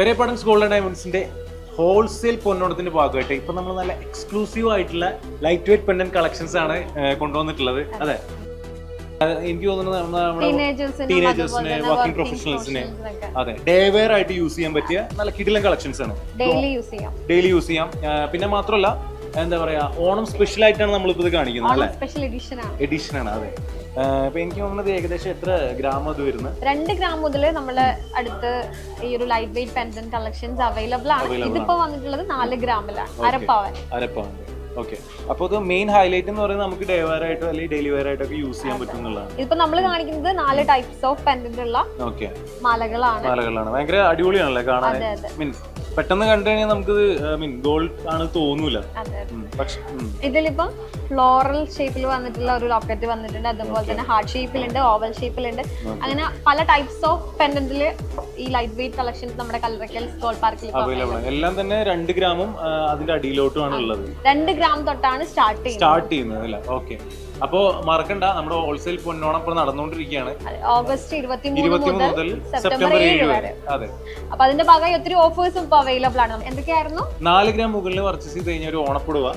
Pereppadan golden ഡയമണ്ട്സിന്റെ wholesale പൊന്നോണത്തിന്റെ ഭാഗമായിട്ട് ഇപ്പൊ നമ്മൾ നല്ല എക്സ്ക്ലൂസീവ് ആയിട്ടുള്ള ലൈറ്റ് വെയിറ്റ് പെൻഡൻ കളക്ഷൻസ് ആണ് കൊണ്ടുവന്നിട്ടുള്ളത്. അതെ. എനിക്ക് തോന്നുന്നത് ടീനേജേഴ്സിനും വർക്കിംഗ് പ്രൊഫഷണൽസിന് അതെ. ഡേ വെയർ ആയിട്ട് യൂസ് ചെയ്യാൻ പറ്റിയ നല്ല കിടിലൻ കളക്ഷൻസ് ആണ്. ഡെയിലി യൂസ് ചെയ്യാം. പിന്നെ മാത്രമല്ല എന്താ പറയാ ഓണം സ്പെഷ്യൽ ആയിട്ടാണ് നമ്മളിപ്പോ ഇത് കാണിക്കുന്നത് അല്ലെ? സ്പെഷ്യൽ എഡിഷൻ ആണ്. എഡിഷൻ ആണ് അതെ. ഇപ്പൊ എനിക്ക് തോന്നുന്നത് ഏകദേശം എത്ര ഗ്രാം അത് വരുന്നത്? രണ്ട് ഗ്രാം മുതൽ നമ്മൾ അടുത്ത് ഈ ഒരു light weight pendant collections available ആണ്. ഇതിപ്പോ വന്നിട്ടുള്ളത് നാല് ഗ്രാമിലാണ് അരപ്പാവൻ. അരപ്പാവൻ. ഓക്കെ അപ്പോൾ ഇത് മെയിൻ ഹൈലൈറ്റ് എന്ന് പറയുന്നത് നമുക്ക് ഡേ വെയർ ആയിട്ടോ അല്ലെങ്കിൽ ഡെയിലി വെയർ ആയിട്ടോ യൂസ് ചെയ്യാൻ പറ്റും എന്നുള്ളതാണ്. ഇതിപ്പോ നമ്മൾ കാണിക്കുന്നത് നാല് ടൈപ്സ് ഓഫ് പെൻഡന്റ് ഉള്ള മാലകളാണ്. മാലകളാണ്. ഭയങ്കര അടിപൊളിയാണല്ലേ കാണാൻ? അതെ അതെ. മീൻ പെട്ടെന്ന് കണ്ടു കഴിഞ്ഞാൽ നമുക്ക് മീൻ ഗോൾഡ് ആണ് തോന്നൂല. പക്ഷെ ഇതിലിപ്പം ഫ്ലോറൽ ഷേപ്പിൽ വന്നിട്ടുള്ള ഒരു ലോക്കറ്റ് വന്നിട്ടുണ്ട്. അതുപോലെ തന്നെ ഹാർട്ട് ഷേപ്പിലുണ്ട് ഓവൽ ഷേപ്പിലുണ്ട് അങ്ങനെ പല ടൈപ്സ് ഓഫ് പെൻഡന്റിൽ ഈ ലൈറ്റ് വെയിറ്റ് കളക്ഷൻ നമ്മുടെ കല്ലറക്കൽ സ്കോൾ പാർക്കിൽ അവൈലബിൾ ആണ്. എല്ലാം തന്നെ രണ്ട് ഗ്രാമും അതിന്റെ അടിയിലോട്ടുമാണ് ഉള്ളത്. രണ്ട് ഗ്രാം തൊട്ടാണ് സ്റ്റാർട്ട് ചെയ്യുന്നത്. സ്റ്റാർട്ട് ചെയ്യുന്നത് അല്ലേ? ഓക്കെ അപ്പോ മറക്കണ്ട നമ്മുടെ ഹോൾസെയിൽ പൊന്നോണം ഇപ്പൊ നടന്നുകൊണ്ടിരിക്കുകയാണ്. ഓഗസ്റ്റ് ഇരുപത്തി മൂന്ന് ഇരുപത്തിമൂന്ന് മുതൽ സെപ്റ്റംബർ ഏഴ് വരെ. അതെ. അപ്പൊ അതിന്റെ ഭാഗമായി ഒത്തിരി ഓഫേഴ്സും ഇപ്പൊ അവൈലബിൾ ആണ്. എന്തൊക്കെയായിരുന്നു? നാല് ഗ്രാം മുകളിൽ പർച്ചേസ് ചെയ്ത് കഴിഞ്ഞാൽ ഒരു ഓണപ്പെടുക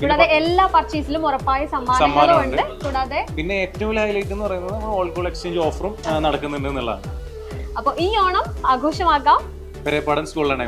കൂടാതെ എല്ലാ പർച്ചേസിലും ഉറപ്പായ സമ്മാനങ്ങളുണ്ട് കൂടാതെ പിന്നെ ഏറ്റവും വലിയ ഹൈലൈറ്റ് എന്ന് പറയുന്നത് നമ്മൾ ഓൾ കോൾ എക്സ്ചേഞ്ച് ഓഫറും നടക്കുന്നുണ്ട് എന്നുള്ളതാണ്. അപ്പൊ ഈ ഓണം ആഘോഷമാക്കാം. പെരേപ്പാടൻ സ്കൂളിലാണ്